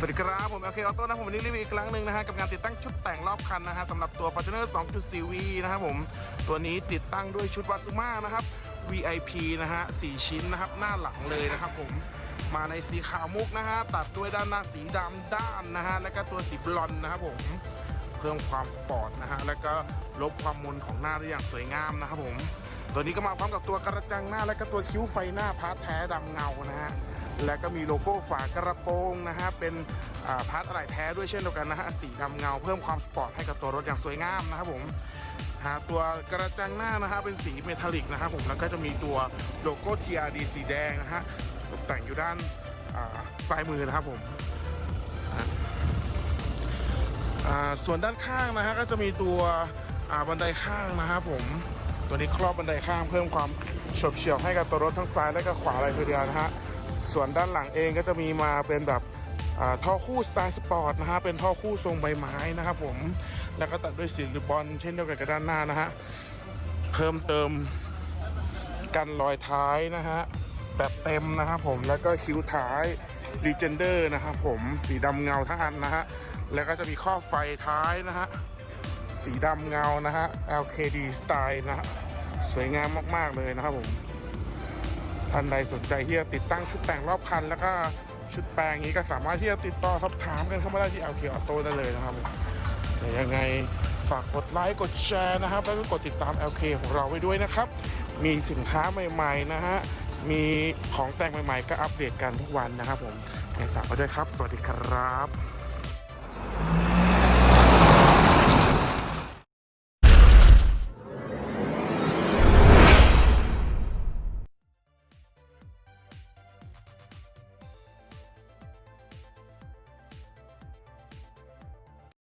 สวัสดีครับผมโอเคออโต้นะผมวันนี้รีวิวอีกครั้งหนึ่งนะฮะกับงานติดตั้งชุดแต่งรอบคันนะฮะสำหรับตัว Fortuner 2.4V นะครับผมตัวนี้ติดตั้งด้วยชุดวาซูมานะครับ VIP นะฮะ4ชิ้นนะครับหน้าหลังเลยนะครับผมมาในสีขาวมุกนะฮะตัดด้วยด้านหน้าสีดำด้านนะฮะแล้วก็ตัวสีบลอนนะครับผมเพิ่มความสปอร์ตนะฮะแล้วก็ลบความมนของหน้าได้อย่างสวยงามนะครับผมตัวนี้ก็มาพร้อมกับตัวกระจังหน้าและก็ตัวคิ้วไฟหน้าพาร์ทแท้ดำเงานะฮะ และก็มีโลโก้ฝากระโปรงนะฮะเป็นพาร์ทอะไรแท้ด้วยเช่นเดียวกันนะฮะสีดำเงาเพิ่มความสปอร์ตให้กับตัวรถอย่างสวยงามนะครับผมหาตัวกระจังหน้านะฮะเป็นสีเมทัลลิกนะครับผมแล้วก็จะมีตัวโลโก้ TRD สีแดงนะฮะตกแต่งอยู่ด้านปลายมือนะครับผมส่วนด้านข้างนะฮะก็จะมีตัวบันไดข้างนะครับผมตัวนี้ครอบบันไดข้างเพิ่มความเฉบเฉี่ยวให้กับตัวรถทั้งซ้ายและก็ขวาเลยทีเดียวนะฮะ ส่วนด้านหลังเองก็จะมีมาเป็นแบบท่อคู่สไตล์สปอร์ตนะฮะเป็นท่อคู่ทรงใบไม้นะครับผมแล้วก็ตัดด้วยสีริบบอลเช่นเดียวกันกับด้านหน้านะฮะเพิ่มเติมกันรอยท้ายนะฮะแบบเต็มนะครับผมแล้วก็คิ้วท้ายรีเจนเดอร์นะครับผมสีดำเงาทั้งอันนะฮะแล้วก็จะมีข้อไฟท้ายนะฮะสีดำเงานะฮะ LKD สไตล์นะฮะสวยงามมาก ๆ เลยนะครับผม ท่านใดสนใจที่จะติดตั้งชุดแต่งรอบคัน แล้วก็ชุดแปลงนี้ก็สามารถที่จะติดต่อสอบถามกันเข้ามาได้ที่ LK Auto ได้เลยนะครับผมเดี๋ยวยังไงฝากกดไลค์กดแชร์นะครับ แล้วก็กดติดตาม LK ของเราไว้ด้วยนะครับ มีสินค้าใหม่ๆนะฮะมีของแต่งใหม่ๆ ก็อัปเดตกันทุกวันนะครับผมยังไงฝากไว้ด้วยครับ สวัสดีครับ